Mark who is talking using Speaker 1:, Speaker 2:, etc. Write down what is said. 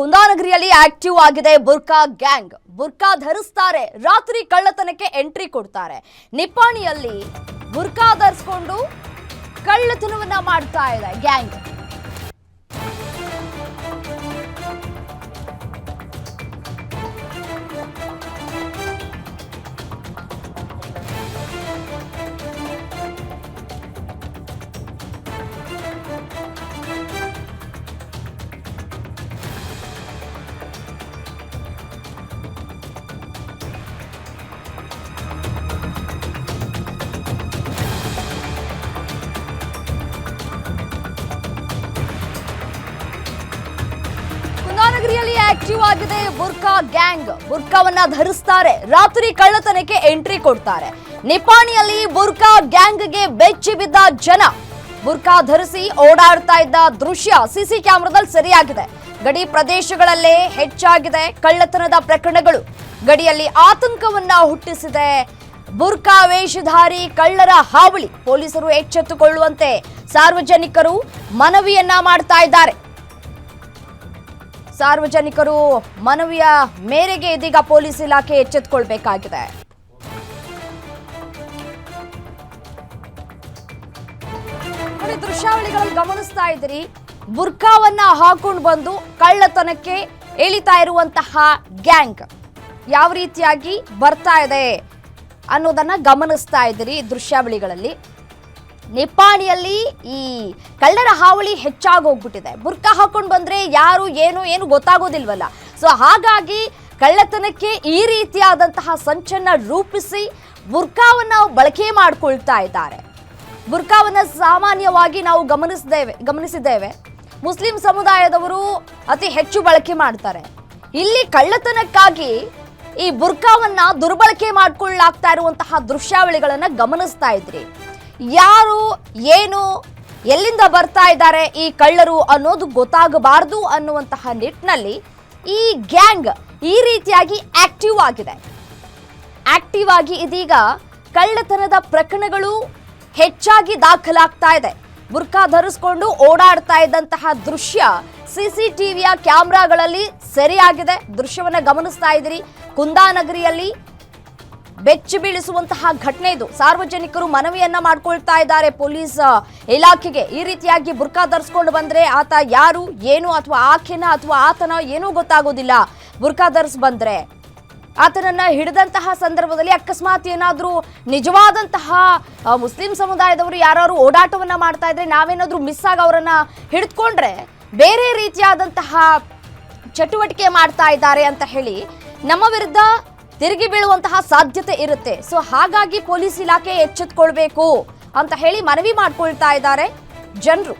Speaker 1: ಕುಂದಾನಗರಿಯಲ್ಲಿ active ಆಗಿದೆ ಬುರ್ಕಾ gang. ಬುರ್ಕಾ ಧರಿಸ್ತಾರೆ. ರಾತ್ರಿ ಕಳ್ಳತನಕ್ಕೆ entry ಕೊಡ್ತಾರೆ. ನಿಪ್ಪಾಣಿಯಲ್ಲಿ ಬುರ್ಕಾ ಧರಿಸ್ಕೊಂಡು ಕಳ್ಳತನವನ್ನ ಮಾಡ್ತಾ ಇದೆ ಗ್ಯಾಂಗ್. ಕುಂದಾನಗರಿಯಲ್ಲಿ ಆಕ್ಟಿವ್ ಆಗಿದೆ ಬುರ್ಕಾ ಗ್ಯಾಂಗ್. ಬುರ್ಕಾವನ್ನ ಧರಿಸ್ತಾರೆ. ರಾತ್ರಿ ಕಳ್ಳತನಕ್ಕೆ ಎಂಟ್ರಿ ಕೊಡ್ತಾರೆ. ನಿಪಾಣಿಯಲ್ಲಿ ಬುರ್ಕಾ ಗ್ಯಾಂಗ್ಗೆ ಬೆಚ್ಚಿ ಬಿದ್ದ ಜನ. ಬುರ್ಕಾ ಧರಿಸಿ ಓಡಾಡ್ತಾ ಇದ್ದ ದೃಶ್ಯ ಸಿಸಿ ಕ್ಯಾಮೆರಾದಲ್ಲಿ ಸರಿಯಾಗಿದೆ. ಗಡಿ ಪ್ರದೇಶಗಳಲ್ಲೇ ಹೆಚ್ಚಾಗಿದೆ ಕಳ್ಳತನದ ಪ್ರಕರಣಗಳು. ಗಡಿಯಲ್ಲಿ ಆತಂಕವನ್ನ ಹುಟ್ಟಿಸಿದೆ ಬುರ್ಕಾ ವೇಷಧಾರಿ ಕಳ್ಳರ ಹಾವಳಿ. ಪೊಲೀಸರು ಎಚ್ಚೆತ್ತುಕೊಳ್ಳುವಂತೆ ಸಾರ್ವಜನಿಕರು ಮನವಿಯನ್ನ ಮಾಡ್ತಾ ಇದ್ದಾರೆ. ಸಾರ್ವಜನಿಕರು ಮನವಿಯ ಮೇರೆಗೆ ಇದೀಗ ಪೊಲೀಸ್ ಇಲಾಖೆ ಎಚ್ಚೆತ್ತುಕೊಳ್ಬೇಕಾಗಿದೆ ದೃಶ್ಯಾವಳಿಗಳಲ್ಲಿ ಗಮನಿಸ್ತಾ ಇದ್ದೀರಿ. ಬುರ್ಕಾವನ್ನ ಹಾಕೊಂಡು ಬಂದು ಕಳ್ಳತನಕ್ಕೆ ಎಳಿತಾ ಇರುವಂತಹ ಗ್ಯಾಂಗ್ ಯಾವ ರೀತಿಯಾಗಿ ಬರ್ತಾ ಇದೆ ಅನ್ನೋದನ್ನ ಗಮನಿಸ್ತಾ ಇದ್ದೀರಿ ದೃಶ್ಯಾವಳಿಗಳಲ್ಲಿ. ನಿಪ್ಪಾಣಿಯಲ್ಲಿ ಈ ಕಳ್ಳರ ಹಾವಳಿ ಹೆಚ್ಚಾಗೋಗ್ಬಿಟ್ಟಿದೆ. ಬುರ್ಕಾ ಹಾಕೊಂಡು ಬಂದ್ರೆ ಯಾರು, ಏನು ಏನು ಗೊತ್ತಾಗೋದಿಲ್ವಲ್ಲ. ಸೊ ಹಾಗಾಗಿ ಕಳ್ಳತನಕ್ಕೆ ಈ ರೀತಿಯಾದಂತಹ ಸಂಚನ್ನ ರೂಪಿಸಿ ಬುರ್ಕಾವನ್ನ ಬಳಕೆ ಮಾಡಿಕೊಳ್ತಾ ಇದ್ದಾರೆ. ಬುರ್ಕಾವನ್ನ ಸಾಮಾನ್ಯವಾಗಿ ನಾವು ಗಮನಿಸಿದ್ದೇವೆ ಗಮನಿಸಿದ್ದೇವೆ. ಮುಸ್ಲಿಂ ಸಮುದಾಯದವರು ಅತಿ ಹೆಚ್ಚು ಬಳಕೆ ಮಾಡ್ತಾರೆ. ಇಲ್ಲಿ ಕಳ್ಳತನಕ್ಕಾಗಿ ಈ ಬುರ್ಕಾವನ್ನ ದುರ್ಬಳಕೆ ಮಾಡ್ಕೊಳ್ಳಾಗ್ತಾ ಇರುವಂತಹ ದೃಶ್ಯಾವಳಿಗಳನ್ನು ಗಮನಿಸ್ತಾ ಇದ್ರಿ. ಯಾರು, ಏನು, ಎಲ್ಲಿಂದ ಬರ್ತಾ ಇದ್ದಾರೆ ಈ ಕಳ್ಳರು ಅನ್ನೋದು ಗೊತ್ತಾಗಬಾರದು ಅನ್ನುವಂತಹ ನಿಟ್ಟಿನಲ್ಲಿ ಈ ಗ್ಯಾಂಗ್ ಈ ರೀತಿಯಾಗಿ ಆಕ್ಟಿವ್ ಆಗಿದೆ. ಆಕ್ಟಿವ್ ಆಗಿ ಇದೀಗ ಕಳ್ಳತನದ ಪ್ರಕರಣಗಳು ಹೆಚ್ಚಾಗಿ ದಾಖಲಾಗ್ತಾ ಇದೆ. ಬುರ್ಕಾ ಧರಿಸ್ಕೊಂಡು ಓಡಾಡ್ತಾ ಇದ್ದಂತಹ ದೃಶ್ಯ ಸಿಸಿಟಿವಿಯ ಕ್ಯಾಮ್ರಾಗಳಲ್ಲಿ ಸೆರೆಯಾಗಿದೆ. ದೃಶ್ಯವನ್ನು ಗಮನಿಸ್ತಾ ಇದ್ದೀರಿ. ಕುಂದಾನಗರಿಯಲ್ಲಿ ಬೆಚ್ಚಿ ಬೀಳಿಸುವಂತಹ ಘಟನೆ ಇದು. ಸಾರ್ವಜನಿಕರು ಮನವಿಯನ್ನ ಮಾಡ್ಕೊಳ್ತಾ ಇದ್ದಾರೆ. ಪೊಲೀಸ್ ಇಲಾಖೆಗೆ ಈ ರೀತಿಯಾಗಿ ಬುರ್ಕಾ ಧರಿಸ್ಕೊಂಡು ಬಂದ್ರೆ ಆತ ಯಾರು, ಏನು, ಅಥವಾ ಆಕೆನ ಅಥವಾ ಆತನ ಏನೂ ಗೊತ್ತಾಗೋದಿಲ್ಲ. ಬುರ್ಕಾ ಧರಿಸ್ ಬಂದ್ರೆ ಆತನನ್ನ ಹಿಡಿದಂತಹ ಸಂದರ್ಭದಲ್ಲಿ ಅಕಸ್ಮಾತ್ ಏನಾದರೂ ನಿಜವಾದಂತಹ ಮುಸ್ಲಿಂ ಸಮುದಾಯದವರು ಯಾರು ಓಡಾಟವನ್ನ ಮಾಡ್ತಾ ಇದ್ರೆ ನಾವೇನಾದ್ರೂ ಮಿಸ್ ಆಗಿ ಅವರನ್ನ ಹಿಡಿದುಕೊಂಡ್ರೆ ಬೇರೆ ರೀತಿಯಾದಂತಹ ಚಟುವಟಿಕೆ ಮಾಡ್ತಾ ಇದ್ದಾರೆ ಅಂತ ಹೇಳಿ ನಮ್ಮ ವಿರುದ್ಧ ತಿರುಗಿ ಬೀಳುವಂತಹ ಸಾಧ್ಯತೆ ಇರುತ್ತೆ. ಸೊ ಹಾಗಾಗಿ ಪೊಲೀಸ್ ಇಲಾಖೆ ಎಚ್ಚೆತ್ಕೊಳ್ಬೇಕು ಅಂತ ಹೇಳಿ ಮನವಿ ಮಾಡ್ಕೊಳ್ತಾ ಇದ್ದಾರೆ. ಜನರು.